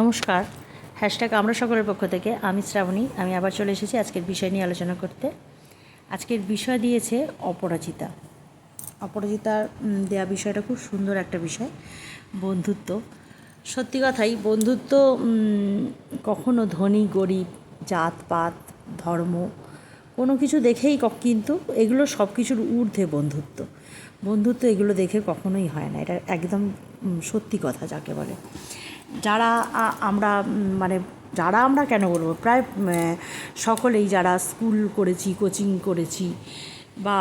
নমস্কার। হ্যাশট্যাগ আমরা সকলের পক্ষ থেকে, আমি শ্রাবণী, আমি আবার চলে এসেছি আজকের বিষয় নিয়ে আলোচনা করতে। আজকের বিষয় দিয়েছে অপরাজিতা। অপরাজিতার দেয়া বিষয়টা খুব সুন্দর একটা বিষয়, বন্ধুত্ব। সত্যি কথাই, বন্ধুত্ব কখনো ধনী, গরিব, জাতপাত, ধর্ম, কোনো কিছু দেখেই কিন্তু এগুলো সব কিছুর ঊর্ধ্বে বন্ধুত্ব। বন্ধুত্ব এগুলো দেখে কখনোই হয় না, এটা একদম সত্যি কথা যাকে বলে। যারা আমরা মানে যারা আমরা কেন বলব? প্রায় সকলেই যারা স্কুল করেছি, কোচিং করেছি বা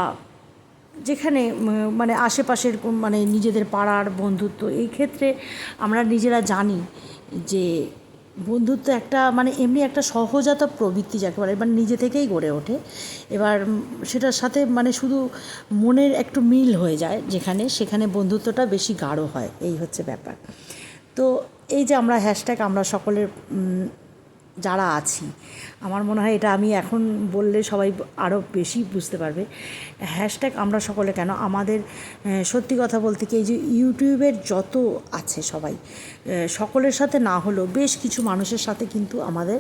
যেখানে মানে আশেপাশের মানে নিজেদের পাড়ার বন্ধুত্ব, এই ক্ষেত্রে আমরা নিজেরা জানি যে বন্ধুত্ব একটা মানে এমনি একটা সহজাত প্রবৃত্তি যাকে বলে মানে নিজে থেকেই গড়ে ওঠে। এবার সেটার সাথে মানে শুধু মনের একটু মিল হয়ে যায় যেখানে, সেখানে বন্ধুত্বটা বেশি গাঢ় হয়, এই হচ্ছে ব্যাপার। তো এই যে আমরা হ্যাশট্যাগ আমরা সকলের যারা আছি, আমার মনে হয় এটা আমি এখন বললে সবাই আরও বেশি বুঝতে পারবে। হ্যাশট্যাগ আমরা সকলে কেন? আমাদের সত্যি কথা বলতে কি, এই যে ইউটিউবের যত আছে সবাই সকলের সাথে না হলেও বেশ কিছু মানুষের সাথে কিন্তু আমাদের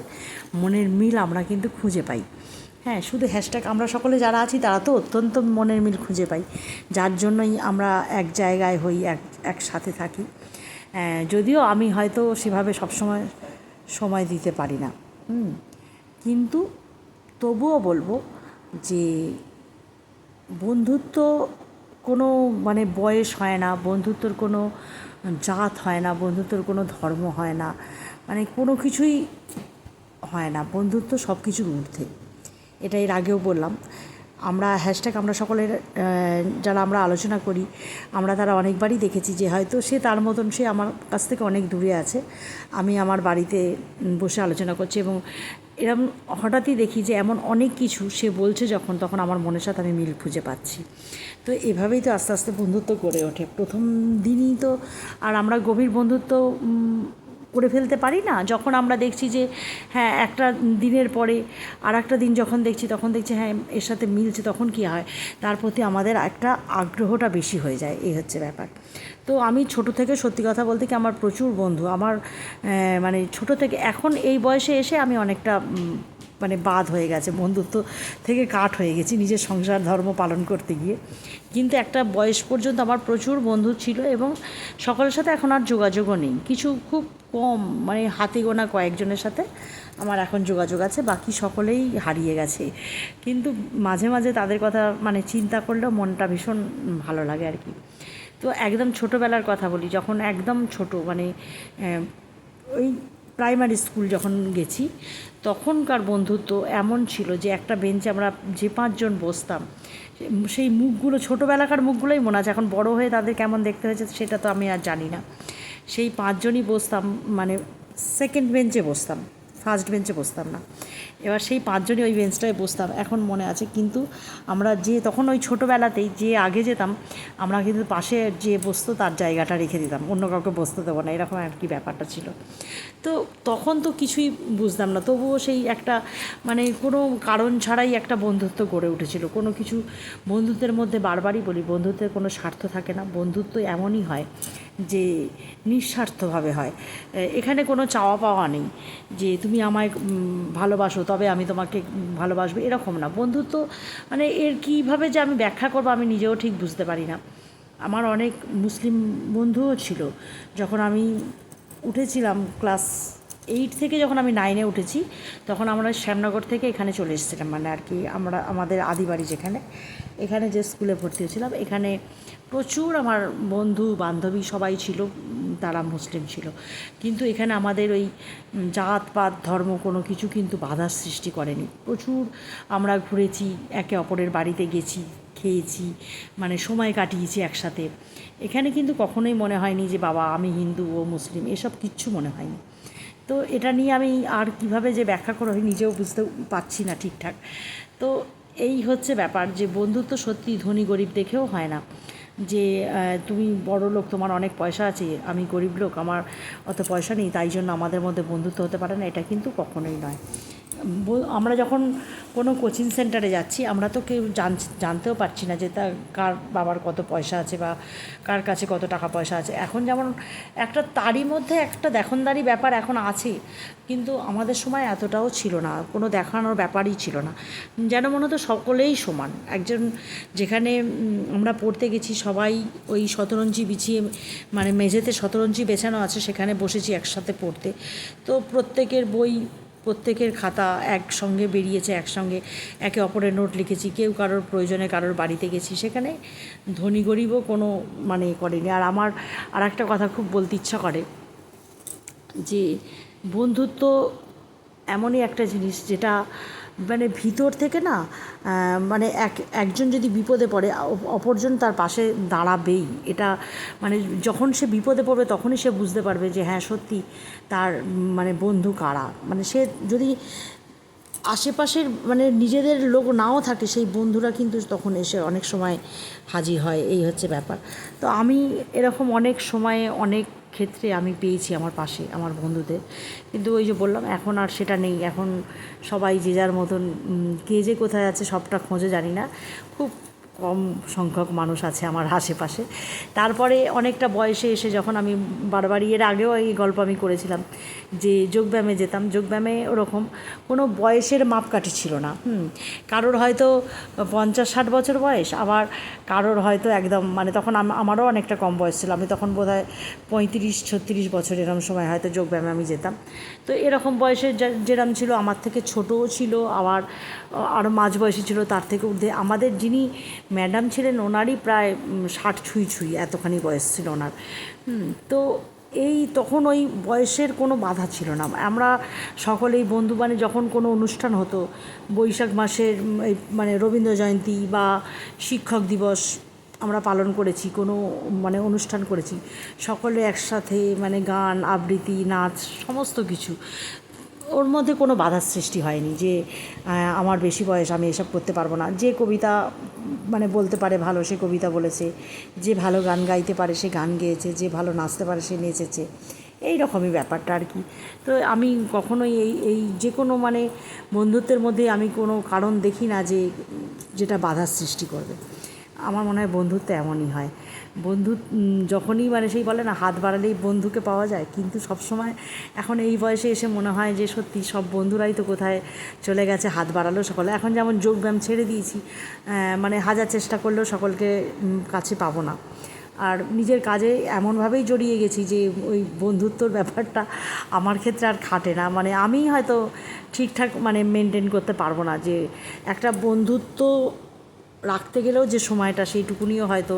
মনের মিল আমরা কিন্তু খুঁজে পাই। হ্যাঁ শুধু হ্যাশট্যাগ আমরা সকলে যারা আছি, তারা তো অত্যন্ত মনের মিল খুঁজে পাই। যার জন্যই আমরা এক জায়গায় হই, এক, একসাথে থাকি। যদিও আমি হয়তো সেভাবে সবসময় সময় দিতে পারি না। কিন্তু তবুও বলব যে বন্ধুত্ব কোনো মানে বয়স হয় না, বন্ধুত্বর কোনো জাত হয় না, বন্ধুত্বর কোনো ধর্ম হয় না মানে কোনো কিছুই হয় না। বন্ধুত্ব সব কিছুর ঊর্ধ্বে। এটা এর আগেও বললাম। আমরা হ্যাশট্যাগ আমরা সকলের যারা আমরা আলোচনা করি, আমরা তারা অনেকবারই দেখেছি যে হয়তো সে তার মতন সে আমার কাছ থেকে অনেক দূরে আছে। আমি আমার বাড়িতে বসে আলোচনা করছি এবং এরম হঠাৎই দেখি যে এমন অনেক কিছু সে বলছে যখন, তখন আমার মনের সাথে আমি মিল খুঁজে পাচ্ছি। তো এভাবেই তো আস্তে আস্তে বন্ধুত্ব গড়ে ওঠে। প্রথম দিনই তো, আর আমরা গভীর বন্ধুত্ব করে ফেলতে পারি না? যখন আমরা দেখছি যে হ্যাঁ একটা দিনের পরে আর একটা দিন যখন দেখছি, তখন দেখছি হ্যাঁ এর সাথে মিলছে, তখন কি হয়? তার প্রতি আমাদের একটা আগ্রহটা বেশি হয়ে যায়, এই হচ্ছে ব্যাপার। তো আমি ছোট থেকে সত্যি কথা বলতে কি আমার প্রচুর বন্ধু। আমার মানে ছোট থেকে, এখন এই বয়সে এসে আমি অনেকটা মানে বাদ হয়ে গেছে, বন্ধুত্ব থেকে কাট হয়ে গেছি নিজের সংসার, ধর্ম পালন করতে গিয়ে। কিন্তু একটা বয়স পর্যন্ত আমার প্রচুর বন্ধু ছিল এবং সকলের সাথে এখন আর যোগাযোগও নেই। কিছু খুব কম মানে হাতে গোনা কয়েকজনের সাথে আমার এখন যোগাযোগ আছে, বাকি সকলেই হারিয়ে গেছে। কিন্তু মাঝে মাঝে তাদের কথা মানে চিন্তা করলেও মনটা ভীষণ ভালো লাগে আর কি। তো একদম ছোটোবেলার কথা বলি, যখন একদম ছোট মানে ওই প্রাইমারি স্কুল যখন গেছি, তখনকার বন্ধুত্ব এমন ছিল যে একটা বেঞ্চে আমরা যে পাঁচজন বসতাম, সেই মুখগুলো, ছোটোবেলাকার মুখগুলোই মনে আছে। এখন বড় হয়ে তাদের কেমন দেখতে হয়েছে সেটা তো আমি আর জানি না। সেই পাঁচজনই বসতাম মানে সেকেন্ড বেঞ্চে বসতাম ফার্স্ট বেঞ্চে বসতাম না। এবার সেই পাঁচজনই ওই বেঞ্চটায় বসতাম, এখন মনে আছে। কিন্তু আমরা যে তখন ওই ছোটোবেলাতেই যে আগে যেতাম, আমরা কিন্তু পাশে যে বসতো তার জায়গাটা রেখে দিতাম, অন্য কাউকে বসতে দেবো না, এরকম আর কি ব্যাপারটা ছিল। তো তখন তো কিছুই বুঝতাম না, তবুও সেই একটা মানে কোনো কারণ ছাড়াই একটা বন্ধুত্ব গড়ে উঠেছিল। কোনো কিছু বন্ধুত্বের মধ্যে বারবারই বলি, বন্ধুত্বের কোনো স্বার্থ থাকে না, বন্ধুত্ব এমনই হয় যে নিঃস্বার্থভাবে হয়। এখানে কোনো চাওয়া পাওয়া নেই যে তুমি আমায় ভালোবাসো, তবে আমি তোমাকে ভালোবাসবো, এরকম না। বন্ধুত্ব মানে এর কীভাবে যে আমি ব্যাখ্যা করব আমি নিজেও ঠিক বুঝতে পারি না। আমার অনেক মুসলিম বন্ধুও ছিল। যখন আমি উঠেছিলাম ক্লাস এইট থেকে যখন আমি নাইনে উঠেছি, তখন আমরা শ্যামনগর থেকে এখানে চলে এসেছিলাম। মানে আর কি আমরা, আমাদের আদিবাড়ি যেখানে। এখানে যে স্কুলে ভর্তি হয়েছিলাম, এখানে প্রচুর আমার বন্ধু, বান্ধবী সবাই ছিল তারা মুসলিম ছিল। কিন্তু এখানে আমাদের ওই জাত, পাত, ধর্ম কোনো কিছু কিন্তু বাধার সৃষ্টি করেনি। প্রচুর আমরা ঘুরেছি, একে অপরের বাড়িতে গেছি, খেয়েছি মানে সময় কাটিয়েছি একসাথে। এখানে কিন্তু কখনোই মনে হয়নি যে, বাবা, আমি হিন্দু, ও মুসলিম, এসব কিচ্ছু মনে হয়নি। তো এটা নিয়ে আমি আর কীভাবে যে ব্যাখ্যা করা নিজেও বুঝতে পারছি না ঠিকঠাক। তো এই হচ্ছে ব্যাপার যে বন্ধুত্ব সত্যি ধনী গরিব দেখেও হয় না। যে তুমি বড় লোক, তোমার অনেক পয়সা আছে, আমি গরিব লোক, আমার অত পয়সা নেই, তাই জন্য আমাদের মধ্যে বন্ধুত্ব হতে পারে না, এটা কিন্তু কখনোই নয়। আমরা যখন কোনো কোচিং সেন্টারে যাচ্ছি, আমরা তো কেউ জান, জানতেও পারছি না যে তার, কার বাবার কত পয়সা আছে বা কার কাছে কত টাকা পয়সা আছে। এখন যেমন একটা তারই মধ্যে একটা দেখনদারি ব্যাপার এখন আছে, কিন্তু আমাদের সময় এতটাও ছিল না, কোনো দেখানোর ব্যাপারই ছিল না। যেন মনে হতো সকলেই সমান। একজন যেখানে আমরা পড়তে গেছি, সবাই ওই শতরঞ্জি বিছিয়ে মানে মেঝেতে শতরঞ্জি বেছানো আছে, সেখানে বসেছি একসাথে পড়তে। তো প্রত্যেকের বই প্রত্যেকের খাতা একসঙ্গে বেরিয়েছে, একসঙ্গে একে অপরের নোট লিখেছি, কেউ কারোর প্রয়োজনে কারোর বাড়িতে গেছি। সেখানে ধনী গরিবও কোনো মানে করেনি। আর আমার আর একটা কথা খুব বলতে ইচ্ছা করে যে বন্ধুত্ব এমনই একটা জিনিস যেটা মানে ভিতর থেকে না মানে এক, একজন যদি বিপদে পড়ে অপরজন তার পাশে দাঁড়াবেই। এটা মানে যখন সে বিপদে পড়বে, তখনই সে বুঝতে পারবে যে হ্যাঁ সত্যি তার মানে বন্ধু কারা। মানে সে যদি আশেপাশের মানে নিজেদের লোক নাও থাকে, সেই বন্ধুরা কিন্তু তখন এসে অনেক সময় হাজির হয়। এই হচ্ছে ব্যাপার। তো আমি এরকম অনেক সময়ে অনেক ক্ষেত্রে আমি পেয়েছি আমার পাশে, আমার বন্ধুদের। কিন্তু ওই যে বললাম, এখন আর সেটা নেই। এখন সবাই যে যার মতন কে যে কোথায় আছে সবটা খোঁজে জানি না। খুব কম সংখ্যক মানুষ আছে আমার আশেপাশে। তারপরে অনেকটা বয়সে এসে যখন আমি বারবারই, এর আগেও এই গল্প আমি করেছিলাম, যে যোগব্যায়ামে যেতাম যোগব্যায়ামে ওরকম কোনো বয়সের মাপকাঠি ছিল না, হুম। কারোর হয়তো পঞ্চাশ ষাট বছর বয়স, আবার কারোর হয়তো একদম মানে তখন আমারও অনেকটা কম বয়স ছিল। আমি তখন বোধ হয় পঁয়ত্রিশ ছত্রিশ বছর এরকম সময় হয়তো যোগব্যায়ামে আমি যেতাম। তো এরকম বয়সের যেরম ছিল, আমার থেকে ছোটও ছিল, আবার আরও মাঝ বয়সী ছিল, তার থেকে ঊর্ধ্বে। আমাদের যিনি ম্যাডাম ছিলেন, ওনারই প্রায় ষাট ছুঁই ছুঁই, এতখানি বয়স ছিল ওনার। তো এই তখন ওই বয়সের কোনো বাধা ছিল না। আমরা সকলেই বন্ধু মানে যখন কোনো অনুষ্ঠান হতো, বৈশাখ মাসের এই মানে রবীন্দ্র জয়ন্তী বা শিক্ষক দিবস আমরা পালন করেছি, কোনো মানে অনুষ্ঠান করেছি, সকলে একসাথে মানে গান, আবৃত্তি, নাচ, সমস্ত কিছু। ওর মধ্যে কোনো বাধার সৃষ্টি হয়নি যে আমার বেশি বয়স, আমি এসব করতে পারব না। যে কবিতা মানে বলতে পারে ভালো, সে কবিতা বলেছে। যে ভালো গান গাইতে পারে, সে গান গেয়েছে। যে ভালো নাচতে পারে, সে নেচেছে। এই রকমই ব্যাপারটা আর কি। তো আমি কখনোই এই এই যে কোনো মানে বন্ধুত্বের মধ্যে আমি কোনো কারণ দেখি না যে, যেটা বাধার সৃষ্টি করবে। আমার মনে হয় বন্ধুত্ব এমনই হয়। বন্ধু যখনই মানে সেই বলে না, হাত বাড়ালেই বন্ধুকে পাওয়া যায়, কিন্তু সবসময় এখন এই বয়সে এসে মনে হয় যে সত্যি সব বন্ধুরাই তো কোথায় চলে গেছে, হাত বাড়ালো সকলে। এখন যেমন যোগব্যায়াম ছেড়ে দিয়েছি মানে হাজার চেষ্টা করলেও সকলকে কাছে পাবো না। আর নিজের কাজে এমনভাবেই জড়িয়ে গেছি যে ওই বন্ধুত্বর ব্যাপারটা আমার ক্ষেত্রে আর খাটে না। মানে আমি হয়তো ঠিকঠাক মানে মেনটেন করতে পারব না যে একটা বন্ধুত্ব রাখতে গেলেও যে সময়টা সেইটুকুনিও হয়তো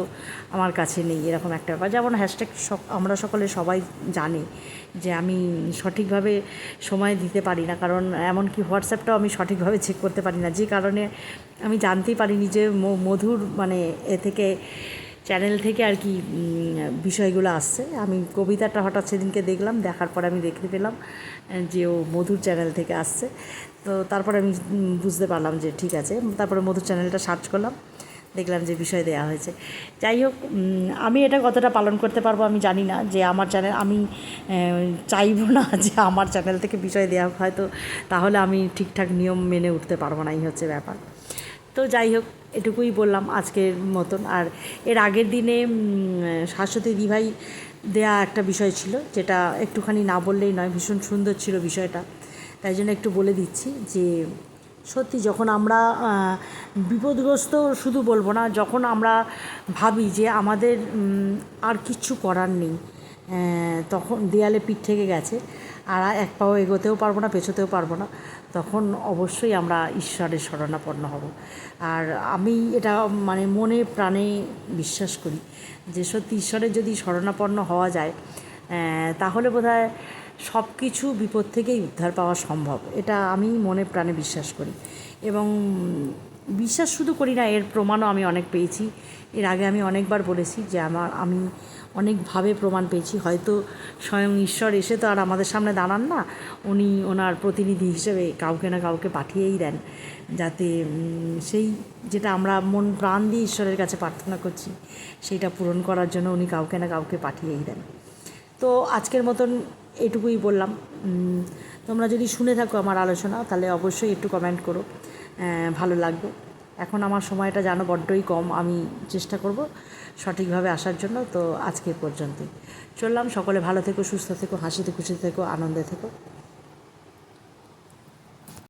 আমার কাছে নেই, এরকম একটা ব্যাপার। যেমন হ্যাশট্যাগ আমরা সকলে সবাই জানি যে আমি সঠিকভাবে সময় দিতে পারি না, কারণ এমনকি হোয়াটসঅ্যাপটাও আমি সঠিকভাবে চেক করতে পারি না। যে কারণে আমি জানতেই পারিনি যে মধুর মানে এ থেকে চ্যানেল থেকে আর কি বিষয়গুলো আসছে। আমি কবিতাটা হঠাৎ সেদিনকে দেখলাম, দেখার পর আমি দেখতে পেলাম যে ও মধুর চ্যানেল থেকে আসছে। তো তারপরে আমি বুঝতে পারলাম যে ঠিক আছে। তারপরে মধুর চ্যানেলটা সার্চ করলাম, দেখলাম যে বিষয় দেওয়া হয়েছে। যাই হোক আমি এটা কতটা পালন করতে পারব আমি জানি না, যে আমার চ্যানেল আমি চাইব না যে আমার চ্যানেল থেকে বিষয় দেওয়া হয়তো তাহলে আমি ঠিকঠাক নিয়ম মেনে উঠতে পারব না, এই হচ্ছে ব্যাপার। তো যাই হোক, এটুকুই বললাম আজকের মতন। আর এর আগের দিনে শাশ্বতী দিভাই দেয়া একটা বিষয় ছিল, যেটা একটুখানি না বললেই নয়, ভীষণ সুন্দর ছিল বিষয়টা। তাই জন্য একটু বলে দিচ্ছি যে সত্যি যখন আমরা বিপদগ্রস্ত শুধু বলব না, যখন আমরা ভাবি যে আমাদের আর কিচ্ছু করার নেই তখন দেয়ালে পিঠ থেকে গেছে, আর এক পাও এগোতেও পারব না, পেছোতেও পারব না, তখন অবশ্যই আমরা ঈশ্বরের শরণাপন্ন হব। আর আমি এটা মানে মনে প্রাণে বিশ্বাস করি যে সত্যি ঈশ্বরের যদি শরণাপন্ন হওয়া যায় তাহলে বোধহয় সব কিছু বিপদ থেকেই উদ্ধার পাওয়া সম্ভব। এটা আমি মনে প্রাণে বিশ্বাস করি। এবং বিশ্বাস শুধু করি না, এর প্রমাণও আমি অনেক পেয়েছি। এর আগে আমি অনেকবার বলেছি যে আমার, আমি অনেকভাবে প্রমাণ পেয়েছি। হয়তো স্বয়ং ঈশ্বর এসে তো আর আমাদের সামনে দাঁড়ান না। উনি ওনার প্রতিনিধি হিসেবে কাউকে না কাউকে পাঠিয়েই দেন। যাতে সেই যেটা আমরা মন প্রাণ দিয়ে ঈশ্বরের কাছে প্রার্থনা করছি, সেইটা পূরণ করার জন্য উনি কাউকে না কাউকে পাঠিয়েই দেন। তো আজকের মতন এটুকুই বললাম। তোমরা যদি শুনে থাকো আমার আলোচনা, তাহলে অবশ্যই একটু কমেন্ট করো। ভালো লাগবে। এখন আমার সময়টা জানো বড্ডই কম, আমি চেষ্টা করব সঠিকভাবে আসার জন্য, তো আজকে পর্যন্তই। চললাম, সকলে ভালো থেকো, সুস্থ থেকো, হাসিতে খুশি থেকো, আনন্দে থেকো।